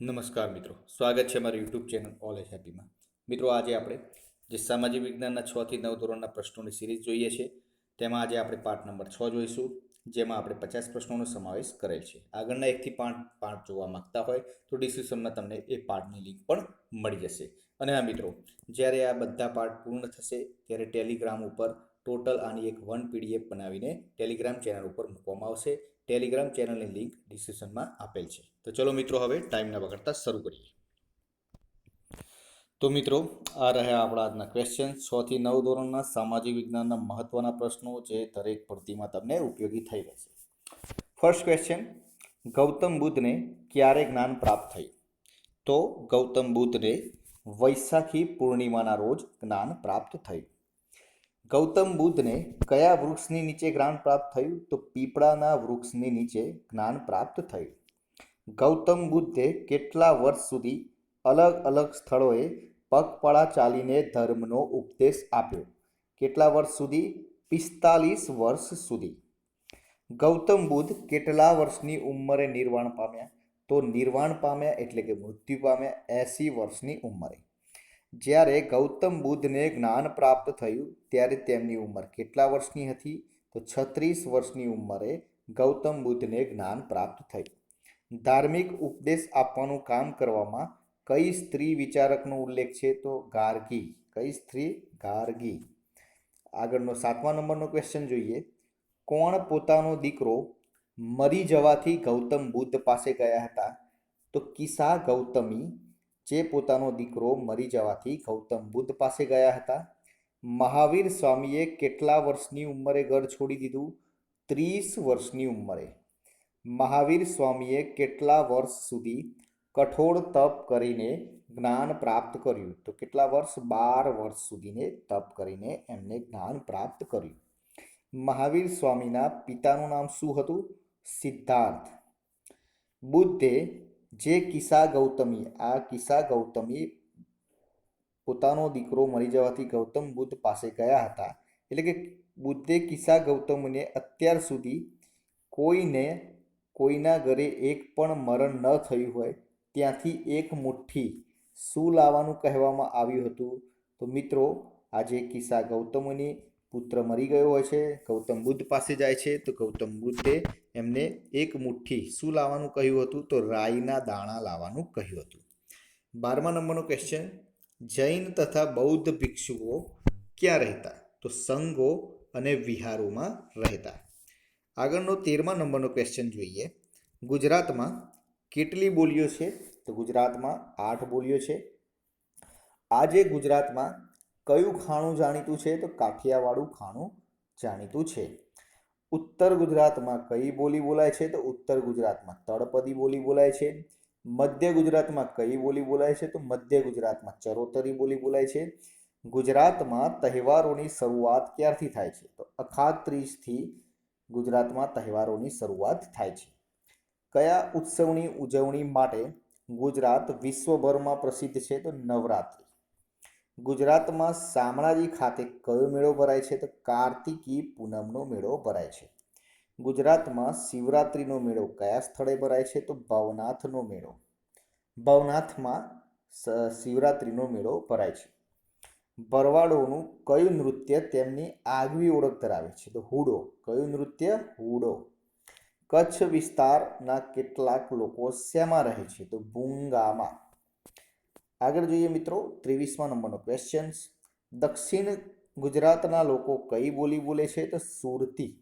નમસ્કાર મિત્રો. સ્વાગત છે મારી યુટ્યુબ ચેનલ ઓલ એજ હેપીમાં મિત્રો, આજે આપણે જે સામાજિક વિજ્ઞાનના છથી નવ ધોરણના પ્રશ્નોની સિરીઝ જોઈએ છે. તેમાં આજે આપણે પાર્ટ નંબર છ જોઈશું, જેમાં આપણે પચાસ પ્રશ્નોનો સમાવેશ કરેલ છે. આગળના એકથી પાંચ પાર્ટ જોવા માંગતા હોય તો ડિસ્ક્રિપ્શનમાં તમને એ પાર્ટની લિંક પણ મળી જશે. અને આ મિત્રો, જ્યારે આ બધા પાર્ટ પૂર્ણ થશે, ત્યારે ટેલિગ્રામ ઉપર ટોટલ આની એક વન પીડીએફ બનાવીને ટેલિગ્રામ ચેનલ ઉપર મૂકવામાં આવશે. ટેલિગ્રામ ચેનલની લિંક ડિસ્ક્રિપ્શનમાં આપેલ છે. તો ચલો મિત્રો, હવે ટાઈમના બગાડતા શરૂ કરીએ. તો મિત્રો, આ રહ્યા આપણા આજના ક્વેશ્ચન છ થી નવ ધોરણના સામાજિક વિજ્ઞાનના મહત્વના પ્રશ્નો જે દરેક ભરતીમાં તમને ઉપયોગી થઈ રહેશે. ફર્સ્ટ ક્વેશ્ચન ગૌતમ બુદ્ધને ક્યારે જ્ઞાન પ્રાપ્ત થયું? તો ગૌતમ બુદ્ધને વૈશાખી પૂર્ણિમાના રોજ જ્ઞાન પ્રાપ્ત થયું. ગૌતમ બુદ્ધને કયા વૃક્ષની નીચે જ્ઞાન પ્રાપ્ત થયું? તો પીપળાના વૃક્ષની નીચે જ્ઞાન પ્રાપ્ત થયું. ગૌતમ બુદ્ધે કેટલા વર્ષ સુધી અલગ અલગ સ્થળોએ પગપાળા ચાલીને ધર્મનો ઉપદેશ આપ્યો? કેટલા વર્ષ સુધી? પિસ્તાલીસ વર્ષ સુધી. ગૌતમ બુદ્ધ કેટલા વર્ષની ઉંમરે નિર્વાણ પામ્યા? તો નિર્વાણ પામ્યા એટલે કે મૃત્યુ પામ્યા એંસી વર્ષની ઉંમરે. જ્યારે ગૌતમ બુદ્ધને જ્ઞાન પ્રાપ્ત થયું, ત્યારે તેમની ઉંમર કેટલા વર્ષની હતી? તો છત્રીસ વર્ષની ઉંમરે ગૌતમ બુદ્ધને જ્ઞાન પ્રાપ્ત થયું. ધાર્મિક ઉપદેશ આપવાનું કામ કરવામાં કઈ સ્ત્રી વિચારકનો ઉલ્લેખ છે? તો ગાર્ગી. કઈ સ્ત્રી? ગાર્ગી. આગળનો સાતમા નંબરનો ક્વેશ્ચન જોઈએ. કોણ પોતાનો દીકરો મરી જવાથી ગૌતમ બુદ્ધ પાસે ગયા હતા? તો કિસા ગૌતમી જે પોતાનો દીકરો મરી જવાથી ગૌતમ બુદ્ધ પાસે ગયા હતા. મહાવીર સ્વામીએ કેટલા વર્ષની ઉંમરે ઘર છોડી દીધું? ત્રીસ વર્ષની ઉંમરે. મહાવીર સ્વામીએ કેટલા વર્ષ સુધી કઠોળ તપ કરીને જ્ઞાન પ્રાપ્ત કર્યું? તો કેટલા વર્ષ? બાર વર્ષ સુધીને તપ કરીને એમને જ્ઞાન પ્રાપ્ત કર્યું. મહાવીર સ્વામીના પિતાનું નામ શું હતું? સિદ્ધાર્થ. બુદ્ધે જે કિસ્સા ગૌતમી, આ કિસ્સા ગૌતમી પોતાનો દીકરો મરી જવાથી ગૌતમ બુદ્ધ પાસે ગયા હતા. એટલે કે બુદ્ધે કિસ્સા ગૌતમને અત્યાર સુધી કોઈને, કોઈના ઘરે એક પણ મરણ ન થયું હોય, ત્યાંથી એક મુઠ્ઠી શું લાવવાનું કહેવામાં આવ્યું હતું? તો મિત્રો, આજે કિસ્સા ગૌતમની પુત્ર મરી ગયો હોય છે, ગૌતમ બુદ્ધ પાસે જાય છે, તો ગૌતમ બુદ્ધે એમને એક મુઠ્ઠી શું લાવવાનું કહ્યું હતું? તો રાઈના દાણા લાવવાનું કહ્યું હતું. બારમા નંબરનો ક્વેશ્ચન જૈન તથા બૌદ્ધ ભિક્ષુઓ ક્યાં રહેતા? તો સંઘો અને વિહારોમાં રહેતા. આગળનો તેરમા નંબરનો ક્વેશ્ચન જોઈએ. ગુજરાતમાં કેટલી બોલીઓ છે? તો ગુજરાતમાં આઠ બોલીઓ છે. આજે ગુજરાતમાં કયું ખાણું જાણીતું છે? તો કાઠિયાવાડું ખાણું જાણીતું છે. ઉત્તર ગુજરાતમાં કઈ બોલી બોલાય છે? તો ઉત્તર ગુજરાતમાં તળપદી બોલી બોલાય છે. મધ્ય ગુજરાતમાં કઈ બોલી બોલાય છે? તો મધ્ય ગુજરાતમાં ચરોતરી બોલી બોલાય છે. ગુજરાતમાં તહેવારોની શરૂઆત ક્યારથી થાય છે? તો અખાત્રીજથી ગુજરાતમાં તહેવારોની શરૂઆત થાય છે. કયા ઉત્સવની ઉજવણી માટે ગુજરાત વિશ્વભરમાં પ્રસિદ્ધ છે? તો નવરાત્રિ. ગુજરાતમાં શામળાજી ખાતે કયો મેળો ભરાય છે તો કાર્તિકી પૂનમનો મેળો ભરાય છે. ગુજરાતમાં શિવરાત્રિનો મેળો કયા સ્થળે ભરાય છે તો ભવનાથનો મેળો. ભવનાથમાં શિવરાત્રિનો મેળો ભરાય છે. ભરવાડોનું કયું નૃત્ય તેમની આગવી ઓળખ ધરાવે છે તો હુડો. કયું નૃત્ય? હુડો. કચ્છ વિસ્તારના કેટલાક લોકો શેમાં રહે છે તો ભૂંગામાં. આગળ જોઈએ મિત્રો ત્રેવીસમા નંબરનો ક્વેશ્ચન્સ દક્ષિણ ગુજરાતના લોકો કઈ બોલી બોલે છે? તો સુરતી.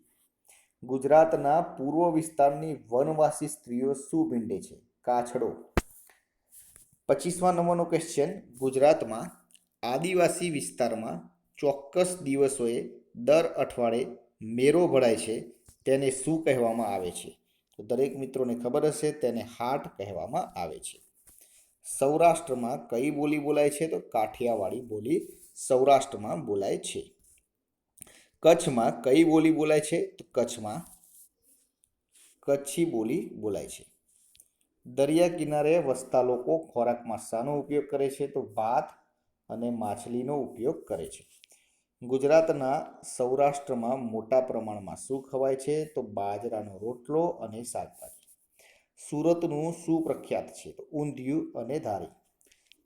ગુજરાતના પૂર્વ વિસ્તારની વનવાસી સ્ત્રીઓ શું ભીંડે છે? કાછડો. પચીસમા નંબરનો ક્વેશ્ચન ગુજરાતમાં આદિવાસી વિસ્તારમાં ચોક્કસ દિવસોએ દર અઠવાડિયે મેરો ભરાય છે. તેને શું કહેવામાં આવે છે? તો દરેક મિત્રોને ખબર હશે, તેને હાટ કહેવામાં આવે છે. સૌરાષ્ટ્રમાં કઈ બોલી બોલાય છે? તો કાઠિયાવાડી બોલી સૌરાષ્ટ્રમાં બોલાય છે. કચ્છમાં કઈ બોલી બોલાય છે? તો કચ્છમાં કચ્છી બોલી બોલાય છે. દરિયા કિનારે વસતા લોકો ખોરાકમાં શાનો ઉપયોગ કરે છે તો ભાત અને માછલીનો ઉપયોગ કરે છે. ગુજરાતના સૌરાષ્ટ્રમાં મોટા પ્રમાણમાં શું ખવાય છે? તો બાજરાનો રોટલો અને શાકભાજી. સુરતનું સુપ્રખ્યાત છે. ઊંધિયું અને ધારી.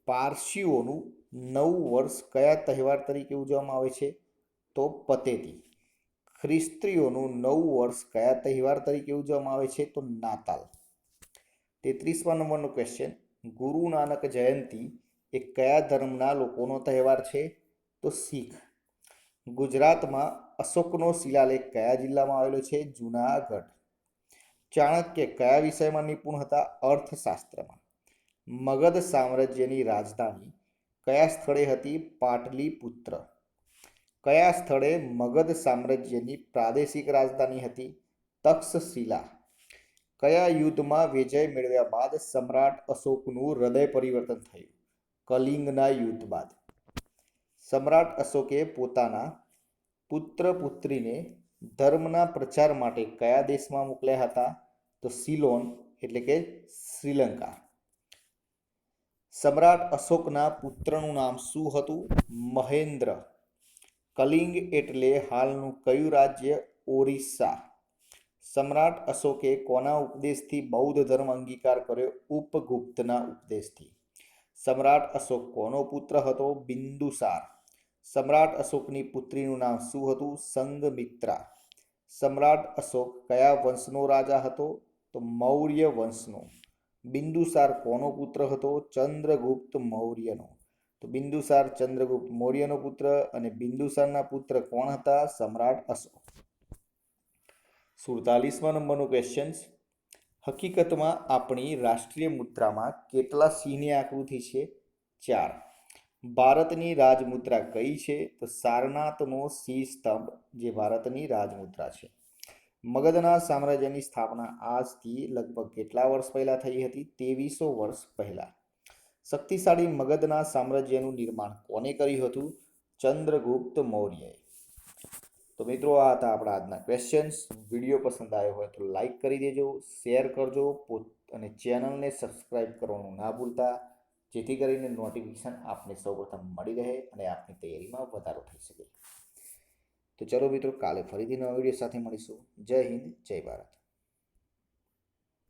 પારસીઓનું નવું વર્ષ કયા તહેવાર તરીકે ઉજવવામાં આવે છે? તો પતેતી. ખ્રિસ્તીઓનું નવું વર્ષ કયા તહેવાર તરીકે ઉજવવામાં આવે છે? તો નાતાલ. તેત્રીસમાં નંબરનો ક્વેશ્ચન ગુરુ નાનક જયંતિ એ કયા ધર્મના લોકોનો તહેવાર છે? તો શીખ. ગુજરાતમાં અશોકનો શિલાલેખ કયા જિલ્લામાં આવેલો છે? જુનાગઢ. ચાણક્ય કયા વિષયમાં નિપુણ હતા અર્થશાસ્ત્રમાં? મગધ સામ્રાજ્યની રાજધાની કયા સ્થળે હતી? પાટલીપુત્ર. કયા સ્થળે મગધ સામ્રાજ્યની પ્રાદેશિક રાજધાની હતી? તક્ષશિલા. કયા યુદ્ધમાં વિજય મેળવ્યા બાદ સમ્રાટ અશોકનું હૃદય પરિવર્તન થયું? કલિંગના યુદ્ધ બાદ. સમ્રાટ અશોકે પોતાના પુત્ર પુત્રીને ધર્મના પ્રચાર માટે કયા દેશમાં મોકલ્યા હતા? તો સિલોન એટલે કે શ્રીલંકા. સમ્રાટ અશોકના પુત્રનું નામ શું હતું? મહેન્દ્ર. કલિંગ એટલે હાલનું કયું રાજ્ય? ઓરિસ્સા. સમ્રાટ અશોકે કોના ઉપદેશથી બૌદ્ધ ધર્મ અંગીકાર કર્યો? ઉપગુપ્તના ઉપદેશથી. સમ્રાટ અશોક કોનો પુત્ર હતો? બિંદુસાર. સમ્રાટ અશોકની પુત્રીનું નામ શું હતું? સંગમિત્રા સમ્રાટ અશોક કયા વંશનો રાજા હતો? તો મૌર્ય વંશનો. બિંદુસાર કોનો પુત્ર હતો? ચંદ્રગુપ્ત મૌર્યનો. તો બિંદુસાર, ચંદ્રગુપ્ત મૌર્યનો પુત્ર અને બિંદુસારના પુત્ર કોણ હતા? સમ્રાટ અશોક. સુડતાલીસમા નંબરનું ક્વેશ્ચન હકીકતમાં આપણી રાષ્ટ્રીય મુદ્રામાં કેટલા સિંહની આકૃતિ છે? ચાર. ભારતની રાજમુદ્રા કઈ છે? તો સારનાથનો સિંહ સ્તંભ, જે ભારતની રાજમુદ્રા છે. મગધના સામ્રાજ્યની સ્થાપના આજથી લગભગ કેટલા વર્ષ પહેલાં થઈ હતી? તેવીસો વર્ષ પહેલાં. શક્તિશાળી મગધના સામ્રાજ્યનું નિર્માણ કોને કર્યું હતું? ચંદ્રગુપ્ત મૌર્યએ. તો મિત્રો, આ હતા આપણા આજના ક્વેશ્ચન્સ વીડિયો પસંદ આવ્યો હોય તો લાઈક કરી દેજો શેર કરજો, પોત, અને ચેનલને સબસ્ક્રાઇબ કરવાનું ના ભૂલતા, જેથી કરીને નોટિફિકેશન આપને સૌપ્રથમ મળી રહે અને આપની તૈયારીમાં વધારો થઈ શકે. તો ચલો મિત્રો કાલે ફરીથી નવા વીડિયો સાથે મળીશું. જય હિન્દ જય ભારત.